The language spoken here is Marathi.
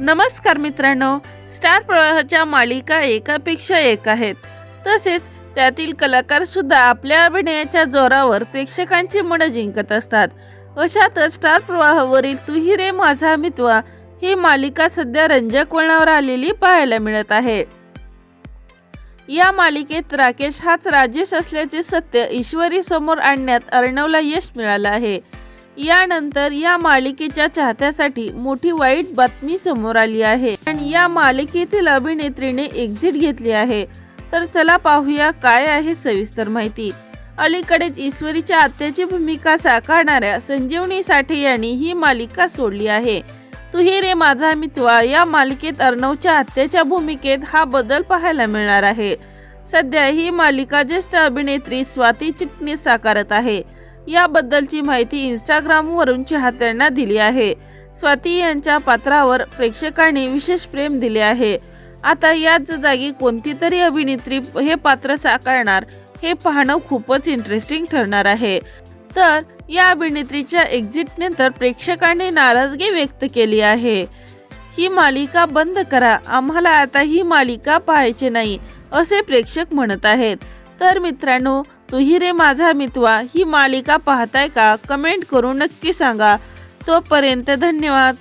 नमस्कार मित्रांनो स्टार प्रवाहाच्या मालिका एकापेक्षा एक आहेत. तसेच त्यातील कलाकार सुद्धा आपल्या अभिनयाच्या जोरावर प्रेक्षकांची मनं जिंकत असतात. अशातच स्टार प्रवाहावरील तुही रे माझा मित्वा ही मालिका सध्या रंजक वळणावर आलेली पाहायला मिळत आहे. या मालिकेत राकेश हाच राजेश असल्याचे सत्य ईश्वरी समोर आणण्यात अर्णवला यश मिळालं आहे. यानंतर या मालिकेच्या चाहत्यासाठी मोठी वाईट बातमी समोर आली आहे. आणि या मालिकेतील अभिनेत्रीने एक्झिट घेतली आहे. तर चला पाहूया काय आहे सविस्तर माहिती. अलीकडेच ईश्वरीच्या आत्याची भूमिका साकारणाऱ्या संजीवनी साठे यांनी ही मालिका सोडली आहे. तुही रे माझा मित्वा या मालिकेत अर्णवच्या आत्याच्या भूमिकेत हा बदल पाहायला मिळणार आहे. सध्या ही मालिका ज्येष्ठ अभिनेत्री स्वाती चिटणीस साकारत आहे. याबद्दलची माहिती इंस्टाग्रामवरून चाहत्यांना दिली आहे. स्वाती यांच्या पात्रावर प्रेक्षकांनी विशेष प्रेम दिले आहे. आता याच जागी कोणती तरी अभिनेत्री हे पात्र साकारणार हे पाहणं खूपच इंटरेस्टिंग ठरणार आहे. तर या अभिनेत्रीच्या एक्झिटनंतर प्रेक्षकांनी नाराजगी व्यक्त केली आहे. ही मालिका बंद करा आम्हाला आता ही मालिका पाहायची नाही असे प्रेक्षक म्हणत आहेत. तर मित्रांनो तुही रे माझा मितवा ही मालिका पाहताय का? कमेंट करून नक्की सांगा. तोपर्यंत धन्यवाद.